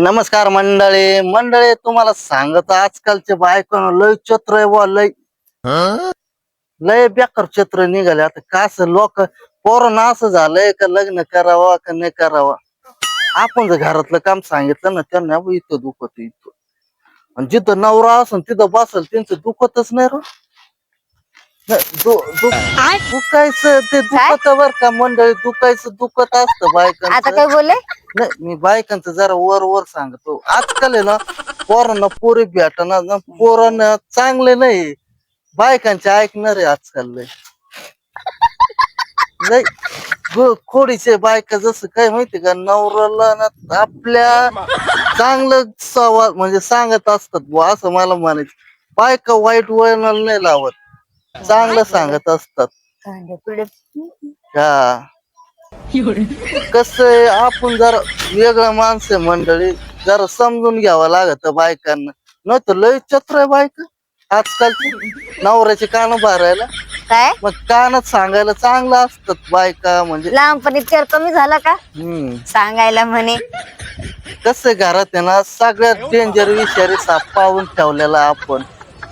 नमस्कार मंडळी. मंडळी तुम्हाला सांगत आजकालचे बायकोन लय चत्र आहे बुवा, लय. लय बेकार चत्र निघाले. आता कास लोक पोरांना असं झालंय का लग्न करावं का नाही करावं? आपण जर घरातलं काम सांगितलं ना त्यांना इथं दुखत इथं. आणि जिथं नवरा असन तिथं बसल त्यांचं दुखतच नाही रो दु- दुखायचं ते दुखत बर का मंडळी दुखायचं दुखत असतं आता बायकांचं काय बोलले? नाही मी बायकांचं जरा वर वर सांगतो. आजकाल आहे ना पोरांना पोरी भेटना ना पोरांना चांगले नाही. बायकांचे ऐकणार आहे आजकाल लय. लय गो- खोडीचे बायका जसं काय माहिती का नवऱ्याला ना आपल्या चांगलं सवाल म्हणजे सांगत असतात बुवा असं मला म्हणायचं. बायका वाईट वळणाला नाही लावत. चांगलं सांगत असतात. हा. कस आपण जरा वेगळं माणसं मंडळी जरा समजून घ्यावं लागत बायकांना. नाही तर लय चत्र आहे बायका. आजकालची नवऱ्याचे कान भरायला काय? मग कानात सांगायला चांगलं असतात बायका म्हणजे. लहानपणी तर कमी झालं का? हम्म. सांगायला म्हणे. कसं घरात आहे ना सगळ्यात डेंजर विषारी साप पाहून ठेवलेला आपण.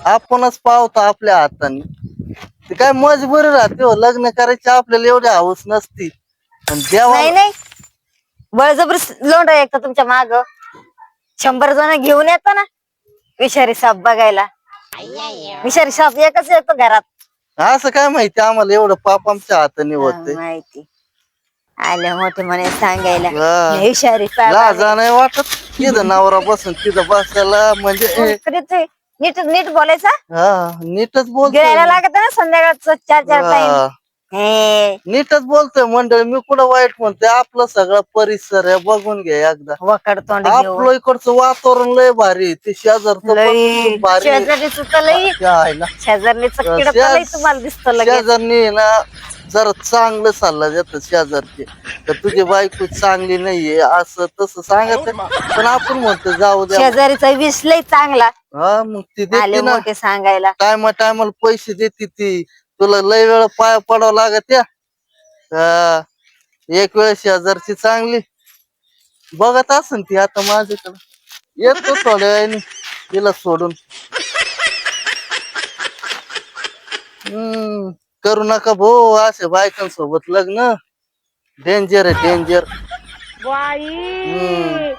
आपणच पावतो आपल्या हाताने. ते काय मजबुरी राहते हो. लग्न करायची आपल्याला एवढी हौस नसती. पण देवा नाही नाही. बळजबर लोंड येतं तुमच्या माग. शंभर जण घेऊन येतो ना. विषारी साप बघायला. विषारी साप एकच येतो घरात. असं काय माहिती? आम्हाला एवढं पाप आमच्या हाताने होते हा, माहिती. आले मोठे म्हणे सांगायला. हा. विषारी साप आले. लाजा नाही वाटत? तिथं नवरा बसून तिथं बसायला म्हणजे. नीट नीट बोलायचा? हा नीटच बोलतोय गिळायला मी. लागत ना संध्याकाळचं चार चार टाइम हा, हे. नीटच बोलतोय मंडळी मी कुठं वाईट म्हणतोय? आपलं सगळं परिसर आहे बघून घे एकदा. वकड तोंड घेऊन. आपलं इकडचं वातावरण लय भारी आहे. ते शेजारचं पण लई. भारी आहे. शेजारीच तर लई. त्या आईला. शेजारणीच किड शेज- लई तुम्हाला दिसत लगेच. शेजारनी आहे ना जरा चांगलं सल्ला देतात शेजारचे. तर तुझी बायको चांगली नाहीये असं तसं सांगत पण आपण म्हणतो जाऊ द्या. शेजारीचा विष लई चांगला. हा मग ती आले देते ना. मोठे सांगायला. टायमा टायमाला पैसे देते ती. तुला लय वेळ पाया पडावं लागत या. हा. एक वेळ शेजारची चांगली. बघत असन ती आता माझ्याकडे. येतो थोड्या वेळाने. तिला सोडून. हम्म करू नका भो असे बायकांसोबत लग्न. डेंजर आहे डेंजर हम्म